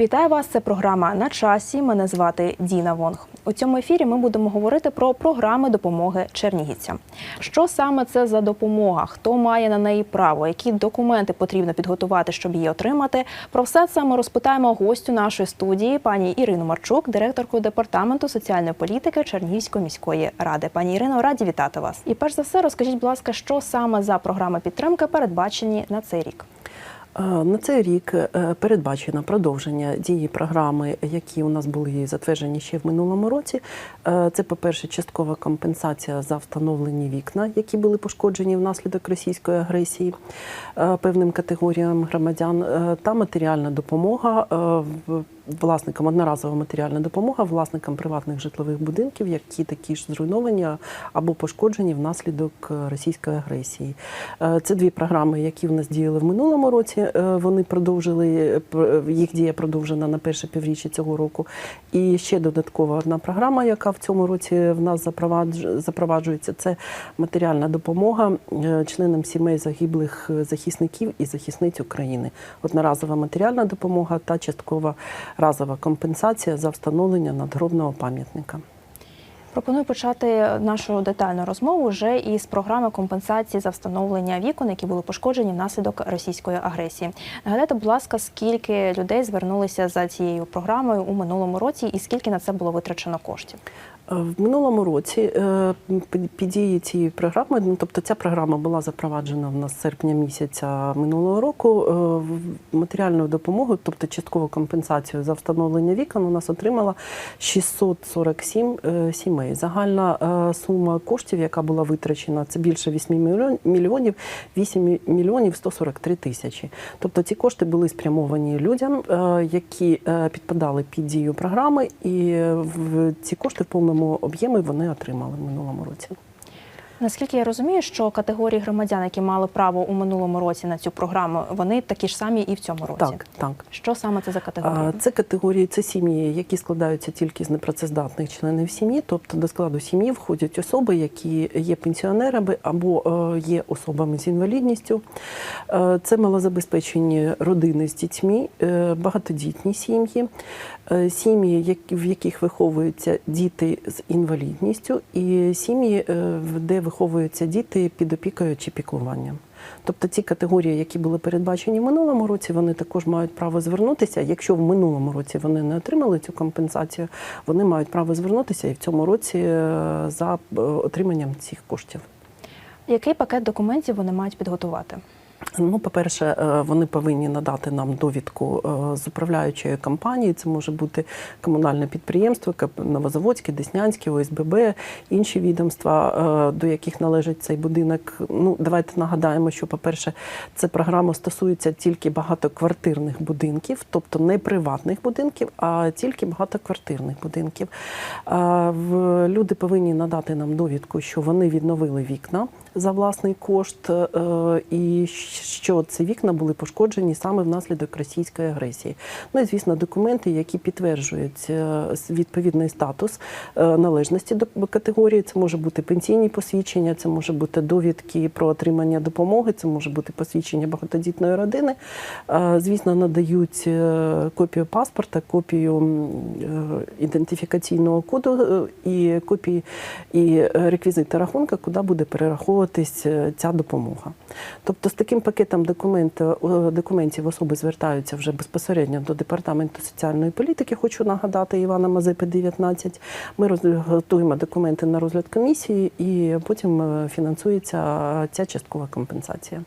Вітаю вас! Це програма на часі. Мене звати Діна Вонг. У цьому ефірі ми будемо говорити про програми допомоги чернігівцям. Що саме це за допомога? Хто має на неї право? Які документи потрібно підготувати, щоб її отримати? Про все це ми розпитаємо гостю нашої студії, пані Ірину Марчук, директорку департаменту соціальної політики Чернігівської міської ради. Пані Ірино, раді вітати вас. І перш за все, розкажіть, будь ласка, що саме за програми підтримки передбачені на цей рік? Е, На цей рік е, передбачено продовження дії програми, які у нас були затверджені ще в минулому році. Е, Це, по-перше, часткова компенсація за встановлені вікна, які були пошкоджені внаслідок російської агресії певним категоріям громадян, та матеріальна допомога власникам, одноразова матеріальна допомога власникам приватних житлових будинків, які такі ж зруйновані або пошкоджені внаслідок е, російської агресії. Е, Це дві програми, які в нас діяли в минулому році. Е, Вони продовжили пр- їх дія продовжена на перше півріччя цього року. І ще додаткова одна програма, яка в цьому році в нас запроваджується. Це матеріальна допомога членам сімей загиблих захисників і захисниць України. Одноразова матеріальна допомога та часткова разова компенсація за встановлення надгробного пам'ятника. Пропоную почати нашу детальну розмову вже із програми компенсації за встановлення вікон, які були пошкоджені внаслідок російської агресії. Нагадайте, будь ласка, скільки людей звернулися за цією програмою у минулому році, і скільки на це було витрачено коштів? Е, В минулому році е, під- дії цієї програми, ну тобто ця програма була запроваджена в нас з серпня місяця минулого року. е, Матеріальну допомогу, тобто часткову компенсацію за встановлення вікон, у нас отримала 647 е, сімей. Загальна сума коштів, яка була витрачена, це більше 8 мільйон- мільйонів, 8 мільйонів 143 тисячі. Тобто ці кошти були спрямовані людям, які підпадали під дію програми, і ці кошти в повному об'ємі вони отримали в минулому році. Наскільки я розумію, що категорії громадян, які мали право у минулому році на цю програму, вони такі ж самі і в цьому році. Так, так. Що саме це за категорії? Це категорії, це сім'ї, які складаються тільки з непрацездатних членів сім'ї, тобто до складу сім'ї входять особи, які є пенсіонерами або е, є особами з інвалідністю. Е, Це малозабезпечені родини з дітьми, е, багатодітні сім'ї, сім'ї, в яких виховуються діти з інвалідністю, і сім'ї, де виховуються діти під опікою чи піклуванням. Тобто ці категорії, які були передбачені в минулому році, вони також мають право звернутися. Якщо в минулому році вони не отримали цю компенсацію, вони мають право звернутися і в цьому році е, за е, отриманням цих коштів. Який пакет документів вони мають підготувати? Ну, по-перше, е, вони повинні надати нам довідку е, з управляючої компанії. Це може бути комунальне підприємство, Новозаводське, Деснянське, ОСББ, інші відомства, е, до яких належить цей будинок. Ну, давайте нагадаємо, що, по-перше, ця програма стосується тільки багатоквартирних будинків, тобто не приватних будинків, а тільки багатоквартирних будинків. Люди повинні надати нам довідку, що вони відновили вікна за власний кошт, е, і що ці вікна були пошкоджені саме внаслідок російської агресії. Ну і звісно, документи, які підтверджують е, відповідний статус е, належності до категорії. Це може бути пенсійні посвідчення, це може бути довідки про отримання допомоги, це може бути посвідчення багатодітної родини. Е, Звісно, надають е, копію паспорта, копію е, ідентифікаційного коду е, і копії і е, реквізити рахунка, куди буде перераховуватись е, ця допомога. Тобто з таким пакетом документів, документів особи звертаються вже безпосередньо до департаменту соціальної політики. Хочу нагадати Івана Мазепи 19. Ми готуємо документи на розгляд комісії, і потім е, фінансується ця часткова компенсація.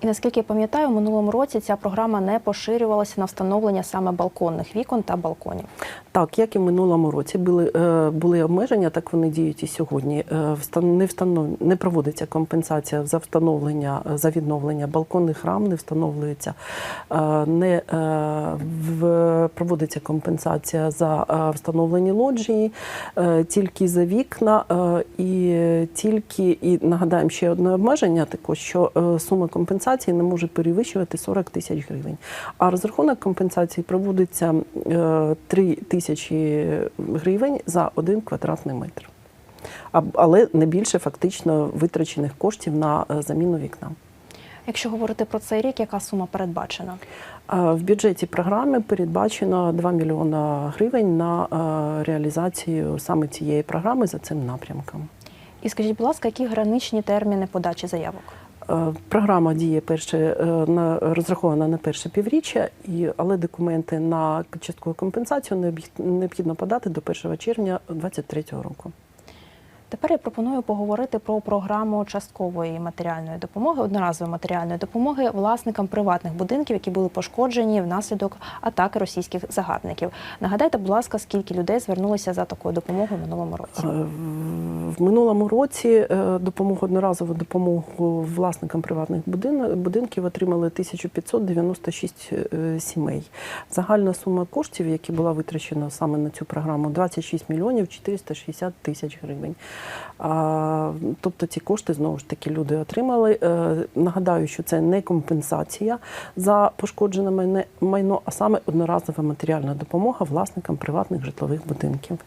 І наскільки я пам'ятаю, у минулому році ця програма не поширювалася на встановлення саме балконних вікон та балконів. Так, як і в минулому році були, е, були обмеження, так вони діють і сьогодні. Е, Не, встанов... не проводиться компенсація за встановлення, е, за відновлення балконних рам, не встановлюється, не проводиться компенсація за встановлені лоджії, тільки за вікна, і тільки, і нагадаємо ще одне обмеження, також, що сума компенсації не може перевищувати 40 тисяч гривень. А розрахунок компенсації проводиться е, 3 тисячі гривень за один квадратний метр. Але не більше фактично витрачених коштів на е, заміну вікна. Якщо говорити про цей рік, яка сума передбачена? В бюджеті програми передбачено 2 мільйона гривень на е, реалізацію саме цієї програми за цим напрямком. І скажіть, будь ласка, які граничні терміни подачі заявок? Е, Програма діє перше е, на розрахована на перше півріччя, і але документи на часткову компенсацію необхідно подати до 1 червня 2023 року. Тепер я пропоную поговорити про програму часткової матеріальної допомоги, одноразової матеріальної допомоги власникам приватних будинків, які були пошкоджені внаслідок атаки російських загарбників. Нагадайте, будь ласка, скільки людей звернулися за такою допомогою в минулому році? Е, В минулому році е, допомогу одноразову допомогу власникам приватних будинків отримали 1596 е, сімей. Загальна сума коштів, які була витрачена саме на цю програму, 26 мільйонів 460 тисяч гривень. Тобто ці кошти знову ж таки люди отримали. Е, Нагадаю, що це не компенсація за пошкоджене майно, а саме одноразова матеріальна допомога власникам приватних житлових будинків.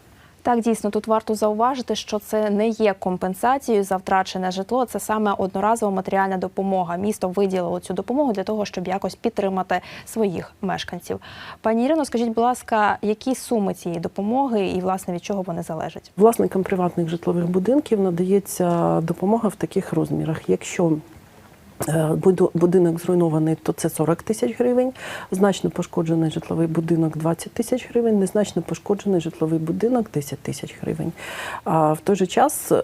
Так, дійсно, тут варто зауважити, що це не є компенсацією за втрачене житло. Це саме одноразова матеріальна допомога. Місто виділило цю допомогу для того, щоб якось підтримати своїх мешканців. Пані Ірино, скажіть, будь ласка, які суми цієї допомоги і власне від чого вони залежать? Власникам приватних житлових будинків надається допомога в таких розмірах. Якщо будинок зруйнований, то це 40 тисяч гривень. Значно пошкоджений житловий будинок 20 тисяч гривень, незначно пошкоджений житловий будинок 10 тисяч гривень. А в той же час е,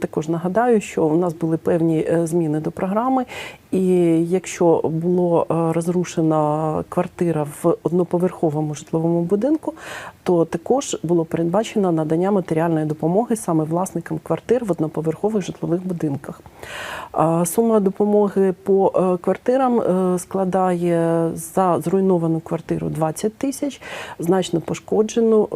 також нагадаю, що у нас були певні е, зміни до програми, і якщо було е, розрушена квартира в одноповерховому житловому будинку, то також було передбачено надання матеріальної допомоги саме власникам квартир в одноповерхових житлових будинках. Сума допомоги по е, квартирам е, складає за зруйновану квартиру 20 тисяч, значно пошкоджену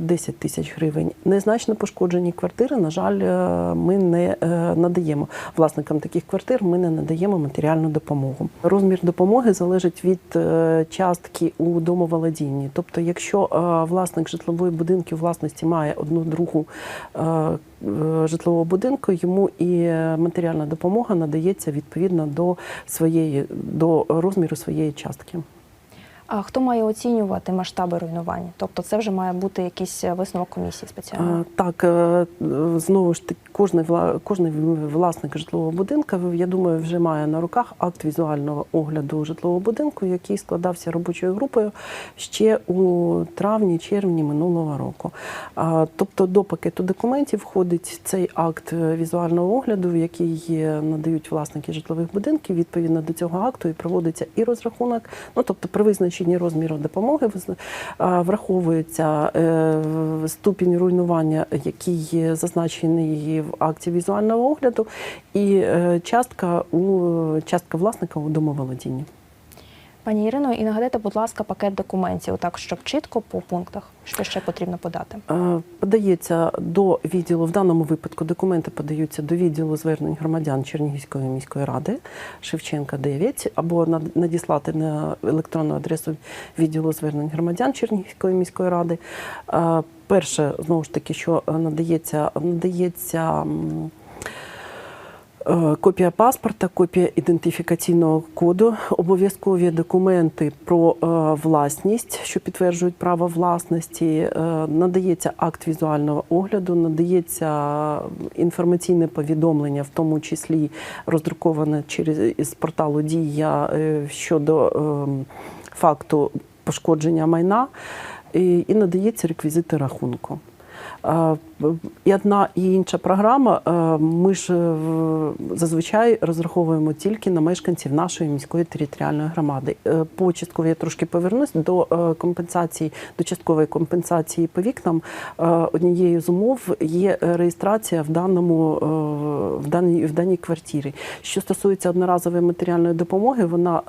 е, 10 тисяч гривень. Незначно пошкоджені квартири, на жаль, е, ми не е, надаємо власникам таких квартир. Ми не надаємо матеріальну допомогу. Розмір допомоги залежить від е, частки у домоволодінні. Тобто, якщо е, власник житлової будинки власності має одну другу е, житлового будинку, йому і матеріальна допомога надається відповідно до своєї до розміру своєї частки. Хто має оцінювати масштаби руйнування? Тобто, це вже має бути якийсь висновок комісії спеціальної. А, Так, е, знову ж таки, кожний кожний власник житлового будинку, я думаю, вже має на руках акт візуального огляду житлового будинку, який складався робочою групою ще у травні-червні минулого року. Тобто до пакету документів входить цей акт е, візуального огляду, який е, надають власники житлових будинків. Відповідно до цього акту і проводиться і розрахунок. Ну тобто при визначенні розміру допомоги враховується е, ступінь руйнування, який зазначений в акті візуального огляду, і е, частка у частка власника у домоволодінні. Пані Ірино, і нагадайте, будь ласка, пакет документів, так щоб чітко по пунктах, що ще потрібно подати. Е, Подається до відділу, в даному випадку документи подаються до відділу звернень громадян Чернігівської міської ради Шевченка 9, або надіслати на електронну адресу відділу звернень громадян Чернігівської міської ради. Е, Перше, знову ж таки, що е, надається, надається. Е, Копія паспорта, копія ідентифікаційного коду, обов'язкові документи про е, власність, що підтверджують право власності. е, Надається акт візуального огляду, надається інформаційне повідомлення, в тому числі роздруковане через із порталу Дія щодо е, факту пошкодження майна, і надається реквізити рахунку. І одна і інша програма. е, Ми ж е, зазвичай розраховуємо тільки на мешканців нашої міської територіальної громади. Е, По частково я трошки повернусь до компенсації, до часткової компенсації по вікнам. Однією з умов є реєстрація в даному в даній в даній квартирі. Що стосується одноразової матеріальної допомоги, вона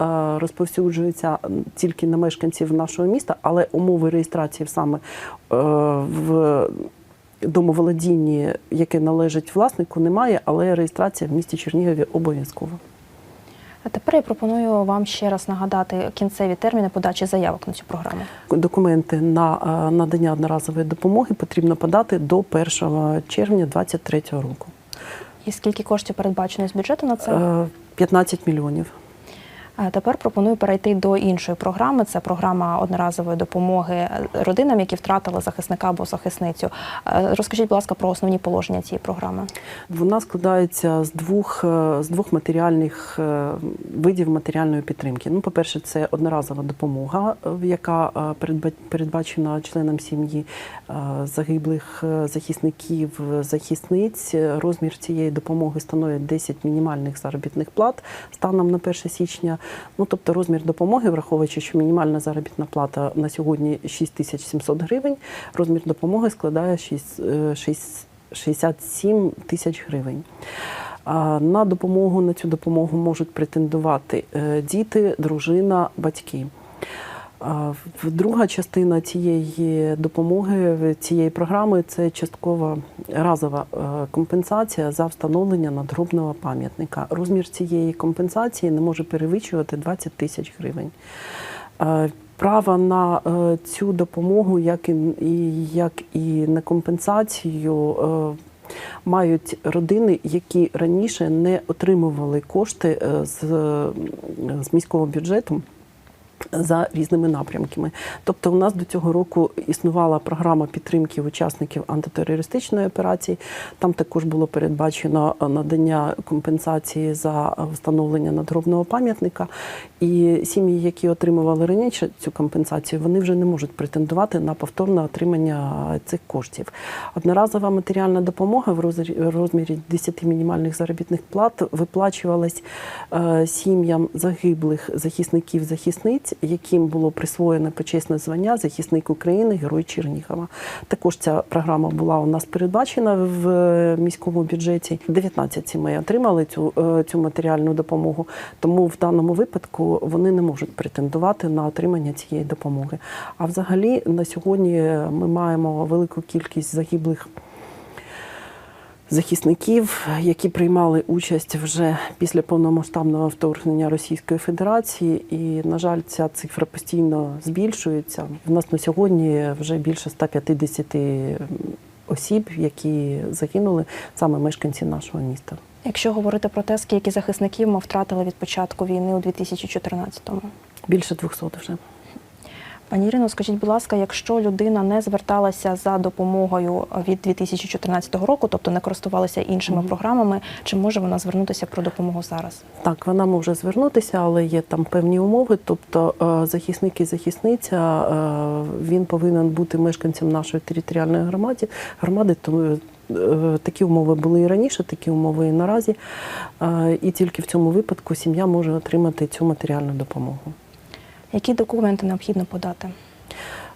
розповсюджується тільки на мешканців нашого міста, але умови реєстрації саме в домоволодінні, яке належить власнику, немає, але реєстрація в місті Чернігові обов'язкова. А тепер я пропоную вам ще раз нагадати кінцеві терміни подачі заявок на цю програму. Документи на е, надання одноразової допомоги потрібно подати до 1 червня 2023 року. І скільки коштів передбачено з бюджету на це? Е, 15 мільйонів. Тепер пропоную перейти до іншої програми. Це програма одноразової допомоги родинам, які втратили захисника або захисницю. Е, Розкажіть, будь ласка, про основні положення цієї програми. Вона складається з двох, е, з двох матеріальних е, видів матеріальної підтримки. Ну, по-перше, це одноразова допомога, яка передбачена членам сім'ї загиблих захисників, захисниць. Розмір цієї допомоги становить 10 мінімальних заробітних плат станом на 1 січня. Ну, тобто розмір допомоги, враховуючи, що мінімальна заробітна плата на сьогодні 6700 гривень, розмір допомоги складає 6, е, 6 67 тисяч гривень. На допомогу на цю допомогу можуть претендувати е, діти, дружина, батьки. Друга частина цієї допомоги цієї програми це часткова разова е, компенсація за встановлення надгробного пам'ятника. Розмір цієї компенсації не може перевищувати 20 тисяч гривень. Е, Право на е, цю допомогу, як і, як і на компенсацію, мають родини, які раніше не отримували кошти з, з міського бюджету. За різними напрямками, тобто, у нас до цього року існувала програма підтримки учасників антитерористичної операції. Там також було передбачено е, надання компенсації за встановлення надгробного пам'ятника. І сім'ї, які отримували раніше цю компенсацію, вони вже не можуть претендувати на повторне отримання цих коштів. Одноразова матеріальна допомога в розмірі- в 10 мінімальних заробітних плат виплачувалась е, сім'ям загиблих захисників захисниць, яким було присвоєно почесне звання захисник України, Герой Чернігова. Також ця програма була у нас передбачена в е, міському бюджеті. 19 сімей отримали цю, е, цю матеріальну допомогу. Тому в даному випадку вони не можуть претендувати на отримання цієї допомоги. А взагалі на сьогодні ми маємо велику кількість загиблих захисників, які приймали участь вже після повномасштабного вторгнення Російської Федерації. І, на жаль, ця цифра постійно збільшується. В нас на сьогодні вже більше 150 осіб, які загинули саме мешканці нашого міста. Якщо говорити про те, скільки захисників ми втратили від початку війни у 2014-му. Більше 200 вже. Пані Ірино, скажіть, будь ласка, якщо людина не зверталася за допомогою від 2014 року, тобто не користувалася іншими Мгм. програмами, чи може вона звернутися про допомогу зараз? Так, вона може звернутися, але є там певні умови. Тобто е, захисник і захисниця е, він повинен бути мешканцем нашої територіальної громади. Громади тому е, такі умови були і раніше, такі умови і наразі. І тільки в цьому випадку сім'я може отримати цю матеріальну допомогу. Які документи необхідно подати?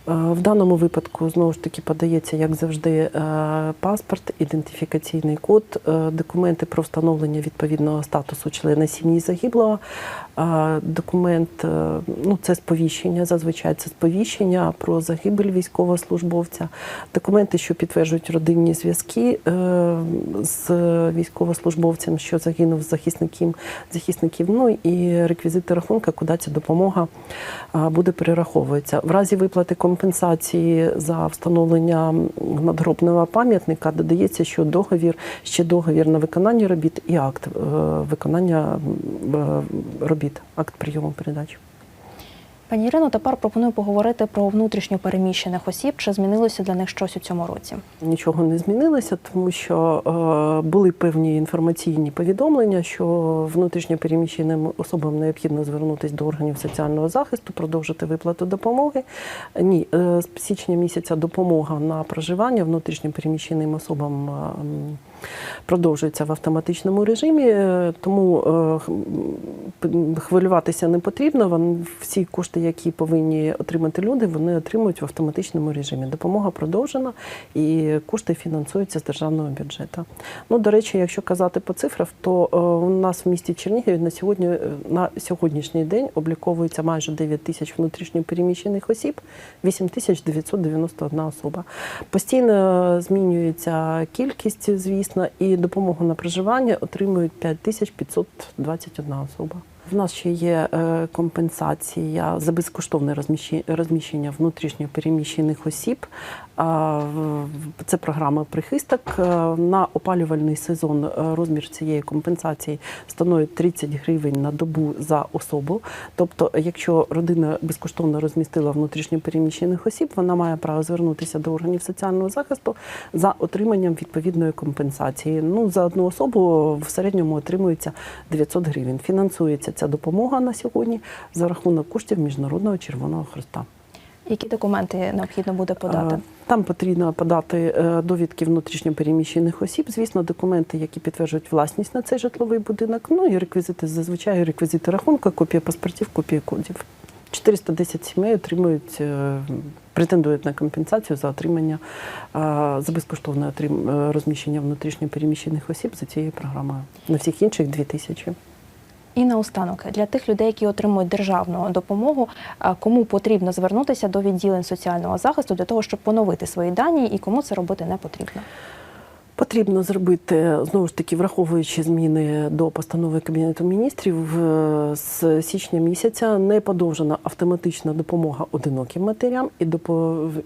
Е, В даному випадку знову ж таки подається, як завжди, е, паспорт, ідентифікаційний код, е, документи про встановлення відповідного статусу члена сім'ї загиблого. Документ, ну це сповіщення, зазвичай це сповіщення про загибель військовослужбовця, документи, що підтверджують родинні зв'язки з військовослужбовцем, що загинув з захисників, захисників. Ну і реквізити рахунка, куди ця допомога буде перераховуватися. В разі виплати компенсації за встановлення надгробного пам'ятника додається, що договір ще договір на виконання робіт і акт е, виконання е, робіт, акт прийому передач. Пані Ірино, тепер пропоную поговорити про внутрішньо переміщених осіб. Чи змінилося для них щось у цьому році? Нічого не змінилося, тому що е, були певні інформаційні повідомлення, що внутрішньо переміщеним особам необхідно звернутися до органів соціального захисту, продовжити виплату допомоги. Ні, е, з січня місяця допомога на проживання внутрішньо переміщеним особам. Продовжується в автоматичному режимі, е, тому е, хвилюватися не потрібно. Всі кошти, які повинні отримати люди, вони отримують в автоматичному режимі. Допомога продовжена і кошти фінансуються з державного бюджету. Ну, до речі, якщо казати по цифрах, то е, у нас в місті Чернігіві на сьогодні на сьогоднішній день обліковується майже 9 тисяч внутрішньо переміщених осіб, 8 тисяч 991 особа. Постійно змінюється кількість, звісно, і допомогу на проживання отримують 5 тисяч 521 особа. В нас ще є е, компенсація за безкоштовне розміщення внутрішньо переміщених осіб. Це програма прихисток. Е, На опалювальний сезон е, розмір цієї компенсації становить 30 гривень на добу за особу. Тобто, якщо родина безкоштовно розмістила внутрішньо переміщених осіб, вона має право звернутися до органів соціального захисту за отриманням відповідної компенсації. Ну за одну особу в середньому отримується 900 гривень. Фінансується ця допомога на сьогодні за рахунок коштів Міжнародного Червоного Христа. Які документи необхідно буде подати? Е, Там потрібно подати е, довідки внутрішньо переміщених осіб, звісно, документи, які підтверджують власність на цей житловий будинок. Ну і реквізити зазвичай реквізити рахунку, копія паспортів, копія кодів. 410 сімей отримують, е, претендують на компенсацію за отримання за безкоштовне розміщення внутрішньо переміщених осіб за цією програмою. На всіх інших 2000. І наостанок для тих людей, які отримують державну допомогу, кому потрібно звернутися до відділень соціального захисту для того, щоб поновити свої дані, і кому це робити не потрібно. Потрібно зробити знову ж таки, враховуючи зміни до постанови Кабінету міністрів з січня місяця не подовжена автоматична допомога одиноким матерям і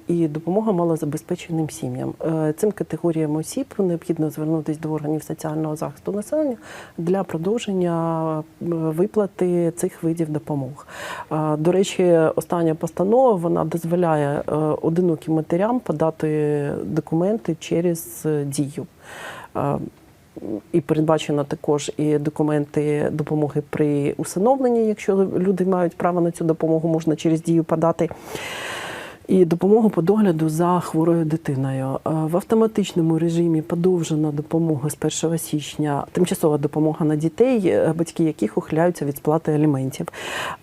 і допомога малозабезпеченим сім'ям. Е, Цим категоріям осіб необхідно звернутися до органів соціального захисту населення для продовження е, виплати цих видів допомог. Е, До речі, остання постанова вона дозволяє одиноким матерям подати документи через дію. Е, І передбачено також і документи допомоги при усиновленні, якщо люди мають право на цю допомогу, можна через дію подати. І допомогу по догляду за хворою дитиною Е, в автоматичному режимі подовжена допомога з 1 січня, тимчасова допомога на дітей, е, батьки яких ухиляються від сплати аліментів.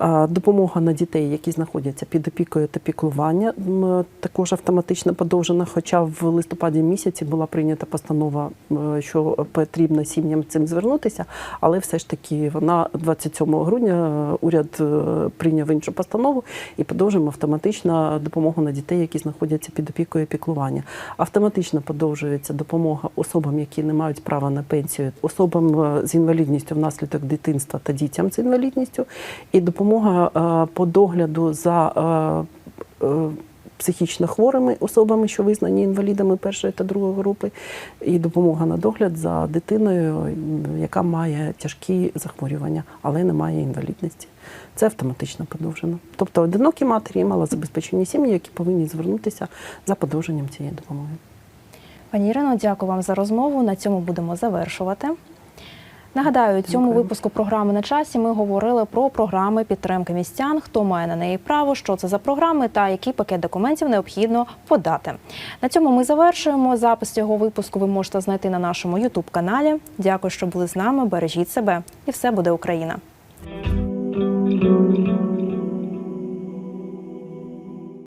Е, Допомога на дітей, які знаходяться під опікою та піклування, також автоматично подовжена. Хоча в листопаді місяці була прийнята постанова, що потрібно сім'ям цим звернутися, але все ж таки вона 27 грудня уряд прийняв іншу постанову і подовжуємо автоматично допомогу на дітей, які знаходяться під опікою піклування. Автоматично подовжується допомога особам, які не мають права на пенсію, особам е, з інвалідністю внаслідок дитинства та дітям з інвалідністю, і допомога е, по догляду за е, психічно хворими особами, що визнані інвалідами першої та другої групи, і допомога на догляд за дитиною, яка має тяжкі захворювання, але не має інвалідності. Це автоматично подовжено. Тобто одинокі матері і малозабезпечені сім'ї, які повинні звернутися за подовженням цієї допомоги. Пані Ірино, дякую вам за розмову. На цьому будемо завершувати. Нагадаю, у цьому випуску програми на часі ми говорили про програми підтримки містян, хто має на неї право, що це за програми та який пакет документів необхідно подати. На цьому ми завершуємо. Запис цього випуску ви можете знайти на нашому Ютуб каналі. Дякую, що були з нами. Бережіть себе, і все буде Україна.